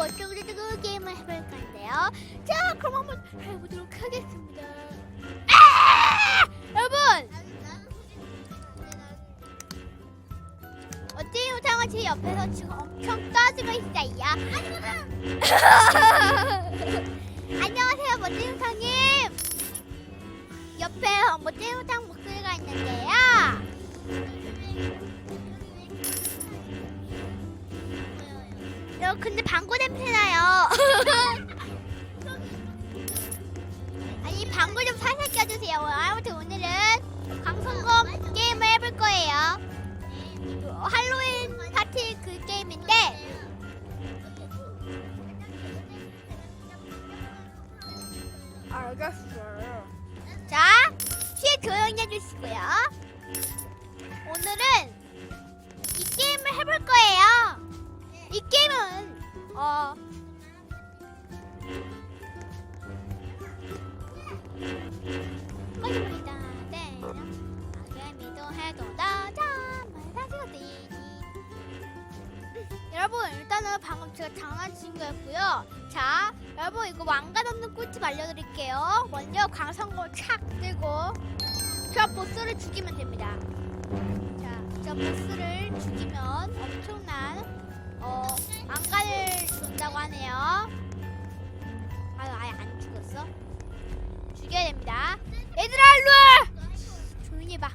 어쩌고저쩌고 게임을 해볼 건데요. 자, 그럼 한번 해보도록 하겠습니다. 아! 여러분, 어때요? 장아 제 옆에서 지금 엄청 떠지고 있어요. 안녕하세요, 멋진 우상님. 옆에 멋진 우상 목소리가 있는데요. 여 근데 방구 냄새 나요. 아니 방구 좀 살살 껴주세요. 아무튼 오늘은 강성검 게임을 해볼 거예요. 어, 할로윈 파티 그 게임인데 알겠어요. 자, 귀에 조용히 해주시고요. 오늘은 이 게임을 해볼 거예요. 이 게임은 어. 꺼져버리다. 네. 아개미도 해도 나자 말다시거든 여러분 일단은 방금 제가 장난친 거였고요. 자 여러분 이거 왕관 없는 꿀팁 알려드릴게요. 먼저 광선검 착 들고 저 보스를 죽이면 됩니다. 자 저 보스를 죽이면 엄청난 어 왕관을 준다고 하네요. 아유 아예 안 죽었어? 죽여야 됩니다. 얘들아 일로 와! 조용히 해봐.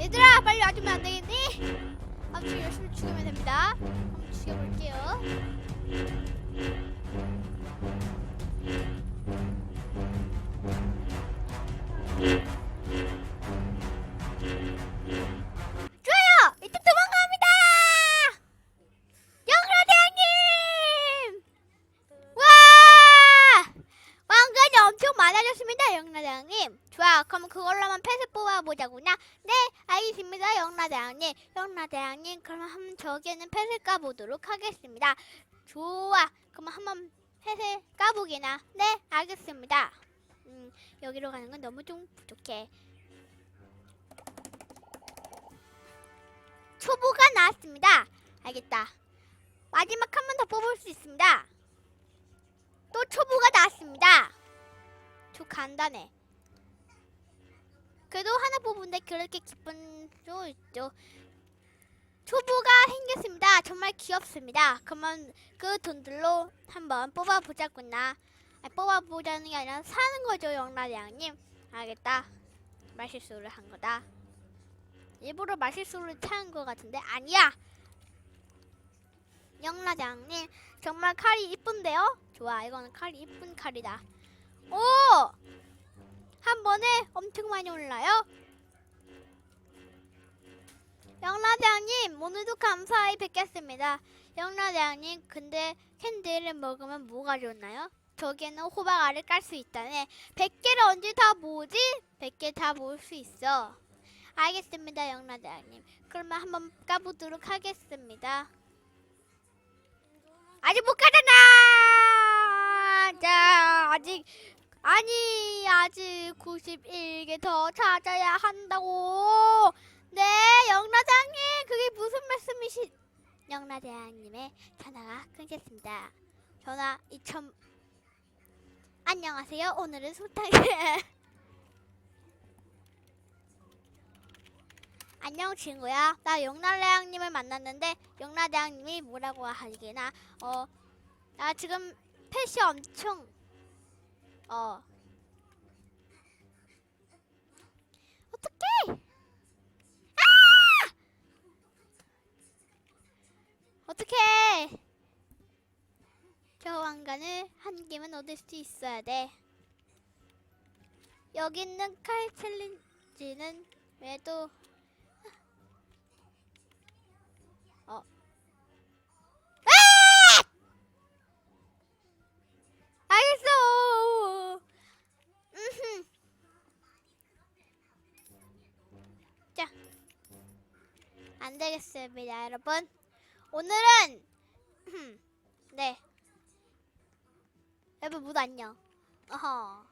얘들아 빨리 와주면 안 되겠니? 아무튼 열심히 죽이면 됩니다. 한번 죽여볼게요 엄청 많아졌습니다 영라대왕님. 좋아 그럼 그걸로만 패스 뽑아보자구나. 네 알겠습니다 영라대왕님. 영라대왕님 그럼 한번 저기에는 패스 까보도록 하겠습니다. 좋아 그럼 한번 패스 까보기나. 네 알겠습니다. 음 여기로 가는 건 너무 좀 부족해. 초보가 나왔습니다. 알겠다. 마지막 한 번 더 뽑을 수 있습니다. 또 초보가 나왔습니다. 저 간단해. 그래도 하나 뽑은데 그렇게 기쁜 수 있죠. 초보가 생겼습니다. 정말 귀엽습니다. 그러면 그 돈들로 한번 뽑아보자꾸나. 아, 뽑아보자는 게 아니라 사는 거죠, 영라대왕님. 알겠다. 말실수를 한 거다. 일부러 말실수를 찾은 것 같은데 아니야. 영라대왕님 정말 칼이 이쁜데요? 좋아, 이거는 칼이 이쁜 칼이다. 오! 한 번에 엄청 많이 올라요. 영라대왕님, 오늘도 감사히 뵙겠습니다. 영라대왕님, 근데 캔디를 먹으면 뭐가 좋나요? 저기에는 호박 알을 깔 수 있다네. 100개를 언제 다 모으지? 100개 다 모을 수 있어. 알겠습니다, 영라대왕님. 그러면 한번 까보도록 하겠습니다. 아직 못 가잖아. 자, 아직 아니 아직 91개 더 찾아야 한다고. 네, 영라장님 그게 무슨 말씀이시? 영라대왕님의 전화가 끊겼습니다. 전화 2000. 안녕하세요. 오늘은 소탕. 안녕 친구야. 나 영라대왕님을 만났는데 영라대왕님이 뭐라고 하기나 어 나 지금 펫이 엄청 어. 어떡해! 아! 어떡해! 저 왕관을 한 개만 얻을 수 있어야 돼. 여기 있는 칼 챌린지는 왜또 안 되겠습니다, 여러분. 오늘은 네. 여러분 모두 안녕. 어허.